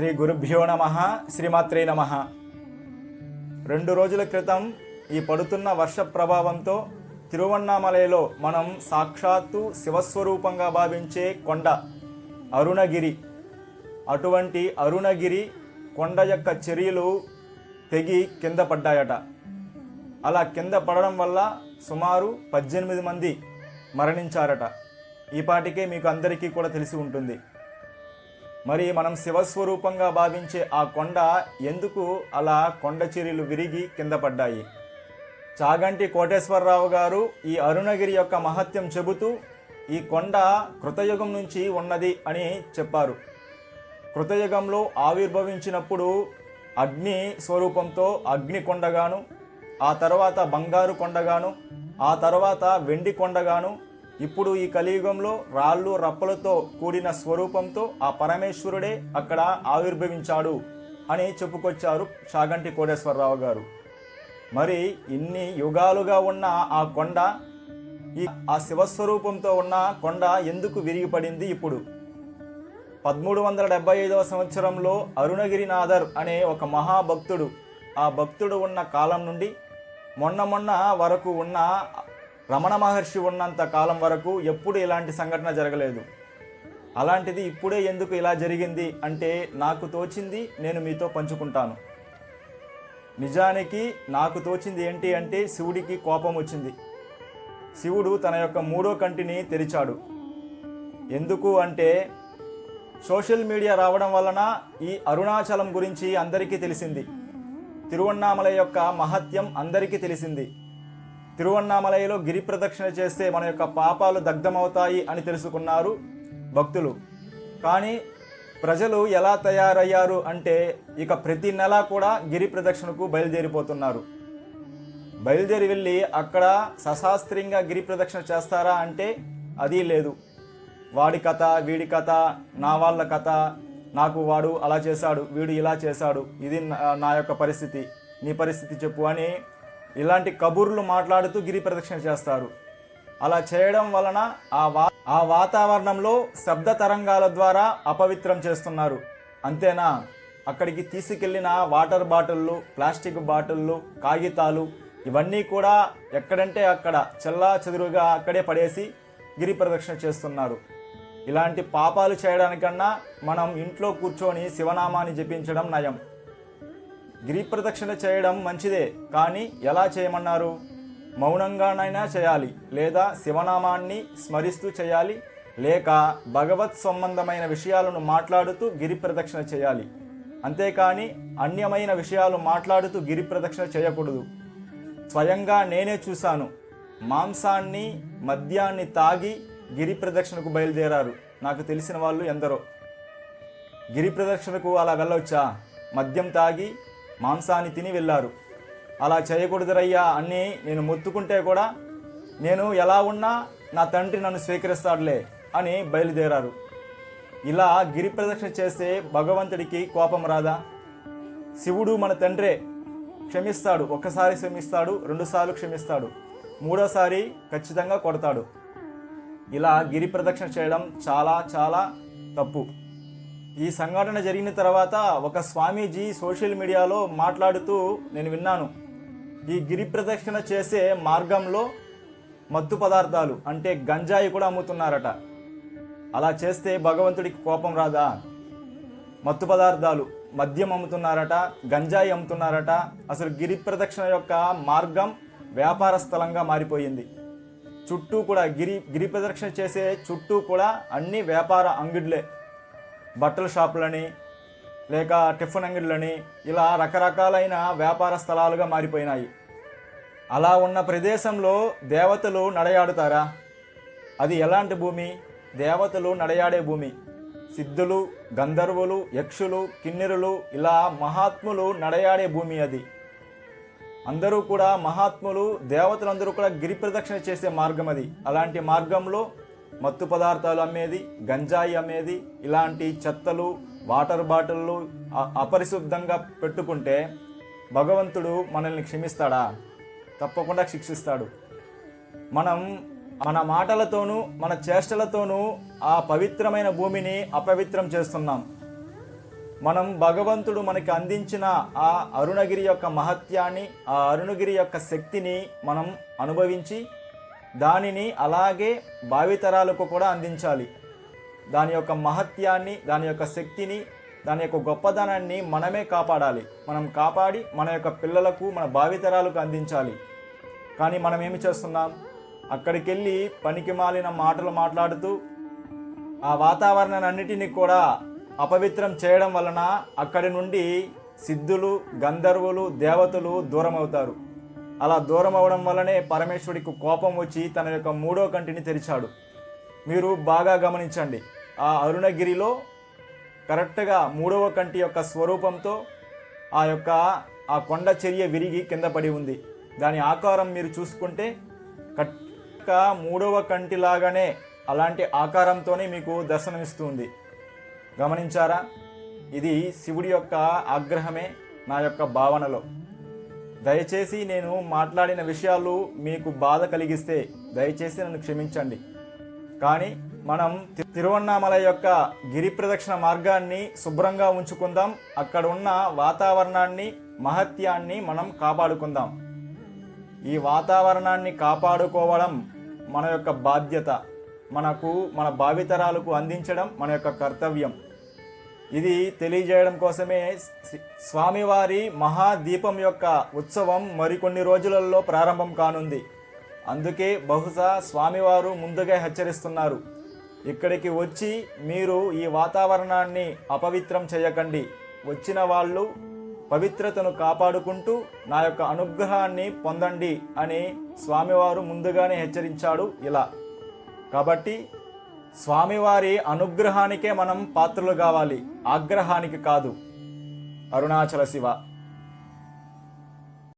శ్రీ గురుభ్యో నమ శ్రీమాత్రే నమ. రెండు రోజుల క్రితం ఈ పడుతున్న వర్ష ప్రభావంతో తిరువన్నామలలో మనం సాక్షాత్తు శివస్వరూపంగా భావించే కొండ అరుణగిరి. అటువంటి అరుణగిరి కొండ యొక్క చర్యలు తెగి కింద పడ్డాయట. అలా కింద పడడం వల్ల సుమారు పద్దెనిమిది మంది మరణించారట. ఈ పాటికే మీకు అందరికీ కూడా తెలిసి ఉంటుంది. మరి మనం శివస్వరూపంగా భావించే ఆ కొండ ఎందుకు అలా కొండ చర్యలు విరిగి కింద పడ్డాయి? చాగంటి కోటేశ్వరరావు గారు ఈ అరుణగిరి యొక్క మహత్యం చెబుతూ ఈ కొండ కృతయుగం నుంచి ఉన్నది అని చెప్పారు. కృతయుగంలో ఆవిర్భవించినప్పుడు అగ్ని స్వరూపంతో అగ్ని కొండగాను ఆ తర్వాత బంగారు కొండగాను ఆ తర్వాత వెండి కొండగాను ఇప్పుడు ఈ కలియుగంలో రాళ్ళు రప్పలతో కూడిన స్వరూపంతో ఆ పరమేశ్వరుడే అక్కడ ఆవిర్భవించాడు అని చెప్పుకొచ్చారు షాగంటి కోటేశ్వరరావు గారు. మరి ఇన్ని యుగాలుగా ఉన్న ఆ కొండ ఈ ఆ శివస్వరూపంతో ఉన్న కొండ ఎందుకు విరిగిపడింది ఇప్పుడు? పదమూడు వందల డెబ్బై ఐదవ సంవత్సరంలో అరుణగిరినాథర్ అనే ఒక మహాభక్తుడు ఆ భక్తుడు ఉన్న కాలం నుండి మొన్న మొన్న వరకు ఉన్న రమణ మహర్షి ఉన్నంత కాలం వరకు ఎప్పుడు ఇలాంటి సంఘటన జరగలేదు. అలాంటిది ఇప్పుడే ఎందుకు ఇలా జరిగింది అంటే నాకు తోచింది నేను మీతో పంచుకుంటాను. నిజానికి నాకు తోచింది ఏంటి అంటే శివుడికి కోపం వచ్చింది. శివుడు తన యొక్క మూడో కంటిని తెరిచాడు. ఎందుకు అంటే సోషల్ మీడియా రావడం వలన ఈ అరుణాచలం గురించి అందరికీ తెలిసింది. తిరువన్నామల యొక్క మహత్యం అందరికీ తెలిసింది. తిరువన్నామలయలో గిరి ప్రదక్షిణ చేస్తే మన యొక్క పాపాలు దగ్ధమవుతాయి అని తెలుసుకున్నారు భక్తులు. కానీ ప్రజలు ఎలా తయారయ్యారు అంటే ఇక ప్రతి నెల కూడా గిరి ప్రదక్షిణకు బయలుదేరిపోతున్నారు. బయలుదేరి వెళ్ళి అక్కడ సశాస్త్రీయంగా గిరి ప్రదక్షిణ చేస్తారా అంటే అది లేదు. వాడి కథ వీడి కథ నా వాళ్ళ కథ నాకు వాడు అలా చేశాడు వీడు ఇలా చేశాడు ఇది నా- నా యొక్క పరిస్థితి నీ పరిస్థితి చెప్పు అని ఇలాంటి కబుర్లు మాట్లాడుతూ గిరి ప్రదక్షిణ చేస్తారు. అలా చేయడం వలన ఆ వా ఆ వాతావరణంలో శబ్ద తరంగాల ద్వారా అపవిత్రం చేస్తున్నారు. అంతేనా? అక్కడికి తీసుకెళ్ళిన వాటర్ బాటిళ్ళు ప్లాస్టిక్ బాటిళ్ళు కాగితాలు ఇవన్నీ కూడా ఎక్కడంటే అక్కడ చెల్లా చెదురుగా అక్కడే పడేసి గిరి ప్రదక్షిణ చేస్తున్నారు. ఇలాంటి పాపాలు చేయడానికన్నా మనం ఇంట్లో కూర్చొని శివనామాన్ని జపించడం నయం. గిరి ప్రదక్షిణ చేయడం మంచిదే కానీ ఎలా చేయమన్నారు? మౌనంగానైనా చేయాలి లేదా శివనామాన్ని స్మరిస్తూ చేయాలి లేక భగవత్ సంబంధమైన విషయాలను మాట్లాడుతూ గిరి ప్రదక్షిణ చేయాలి. అంతేకాని అన్యమైన విషయాలు మాట్లాడుతూ గిరి ప్రదక్షిణ చేయకూడదు. స్వయంగా నేనే చూశాను మాంసాన్ని మద్యాన్ని తాగి గిరి ప్రదక్షిణకు బయలుదేరారు నాకు తెలిసిన వాళ్ళు ఎందరో. గిరి ప్రదక్షిణకు అలా వెళ్ళవచ్చా మద్యం తాగి మాంసాన్ని తిని వెళ్ళారు. అలా చేయకూడదురయ్యా అని నేను మొత్తుకుంటే కూడా నేను ఎలా ఉన్నా నా తండ్రి నన్ను స్వీకరిస్తాడులే అని బయలుదేరారు. ఇలా గిరి ప్రదక్షిణ చేస్తే భగవంతుడికి కోపం రాదా? శివుడు మన తండ్రే క్షమిస్తాడు ఒక్కసారి క్షమిస్తాడు రెండుసార్లు క్షమిస్తాడు మూడోసారి ఖచ్చితంగా కొడతాడు. ఇలా గిరి ప్రదక్షిణ చేయడం చాలా చాలా తప్పు. ఈ సంఘటన జరిగిన తర్వాత ఒక స్వామీజీ సోషల్ మీడియాలో మాట్లాడుతూ నేను విన్నాను. ఈ గిరి ప్రదక్షిణ చేసే మార్గంలో మత్తు పదార్థాలు అంటే గంజాయి కూడా అమ్ముతున్నారట. అలా చేస్తే భగవంతుడికి కోపం రాదా? మత్తు పదార్థాలు మద్యం అమ్ముతున్నారట గంజాయి అమ్ముతున్నారట. అసలు గిరి ప్రదక్షిణ యొక్క మార్గం వ్యాపార స్థలంగా మారిపోయింది. చుట్టూ కూడా గిరి గిరి ప్రదక్షిణ చేసే చుట్టూ కూడా అన్ని వ్యాపార అంగిడ్లే బట్టల షాపులని లేక టిఫిన్ అంగడిలని ఇలా రకరకాలైన వ్యాపార స్థలాలుగా మారిపోయినాయి. అలా ఉన్న ప్రదేశంలో దేవతలు నడయాడుతారా? అది ఎలాంటి భూమి? దేవతలు నడయాడే భూమి. సిద్ధులు గంధర్వులు యక్షులు కిన్నెరులు ఇలా మహాత్ములు నడయాడే భూమి అది. అందరూ కూడా మహాత్ములు దేవతలందరూ కూడా గిరి ప్రదక్షిణ చేసే మార్గం అది. అలాంటి మార్గంలో మత్తు పదార్థాలు అమ్మేది గంజాయి అమ్మేది ఇలాంటి చెత్తలు వాటర్ బాటిళ్ళు అ- అపరిశుద్ధంగా పెట్టుకుంటే భగవంతుడు మనల్ని క్షమిస్తాడా? తప్పకుండా శిక్షిస్తాడు. మనం మన మాటలతోనూ మన చేష్టలతోనూ ఆ పవిత్రమైన భూమిని అపవిత్రం చేస్తున్నాం. మనం భగవంతుడు మనకి అందించిన ఆ అరుణగిరి యొక్క మహత్యాన్ని ఆ అరుణగిరి యొక్క శక్తిని మనం అనుభవించి దానిని అలాగే భావితరాలకు కూడా అందించాలి. దాని యొక్క మహత్యాన్ని దాని యొక్క శక్తిని దాని యొక్క గొప్పదనాన్ని మనమే కాపాడాలి. మనం కాపాడి మన యొక్క పిల్లలకు మన భావితరాలకు అందించాలి. కానీ మనం ఏమి చేస్తున్నాం? అక్కడికి వెళ్ళి పనికి మాలిన మాటలు మాట్లాడుతూ ఆ వాతావరణాన్నిటినీ కూడా అపవిత్రం చేయడం వలన అక్కడి నుండి సిద్ధులు గంధర్వులు దేవతలు దూరం అవుతారు అలా దూరం అవడం వల్లనే పరమేశ్వరుడికి కోపం వచ్చి తన యొక్క మూడో కంటిని తెరిచాడు. మీరు బాగా గమనించండి. ఆ అరుణగిరిలో కరెక్ట్గా మూడవ కంటి యొక్క స్వరూపంతో ఆ యొక్క ఆ కొండ చర్య విరిగి కింద పడి ఉంది. దాని ఆకారం మీరు చూసుకుంటే కరెక్ట్గా మూడవ కంటిలాగానే అలాంటి ఆకారంతోనే మీకు దర్శనమిస్తుంది. గమనించారా? ఇది శివుడి యొక్క ఆగ్రహమే నా యొక్క భావనలో. దయచేసి నేను మాట్లాడిన విషయాలు మీకు బాధ కలిగిస్తే దయచేసి నన్ను క్షమించండి. కానీ మనం తి- తిరువన్నామల యొక్క గిరి ప్రదక్షిణ మార్గాన్ని శుభ్రంగా ఉంచుకుందాం. అక్కడ ఉన్న వాతావరణాన్ని మహత్యాన్ని మనం కాపాడుకుందాం. ఈ వాతావరణాన్ని కాపాడుకోవడం మన యొక్క బాధ్యత. మనకు మన భావితరాలకు అందించడం మన యొక్క కర్తవ్యం. ఇది తెలియజేయడం కోసమే స్వామివారి మహాదీపం యొక్క ఉత్సవం మరికొన్ని రోజులలో ప్రారంభం కానుంది. అందుకే బహుశా స్వామివారు ముందుగా హెచ్చరిస్తున్నారు. ఇక్కడికి వచ్చి మీరు ఈ వాతావరణాన్ని అపవిత్రం చేయకండి. వచ్చిన వాళ్ళు పవిత్రతను కాపాడుకుంటూ నా యొక్క అనుగ్రహాన్ని పొందండి అని స్వామివారు ముందుగానే హెచ్చరించాడు ఇలా. కాబట్టి స్వామివారి అనుగ్రహానికే మనం పాత్రలు కావాలి. ఆగ్రహానికి కాదు. అరుణాచల శివ.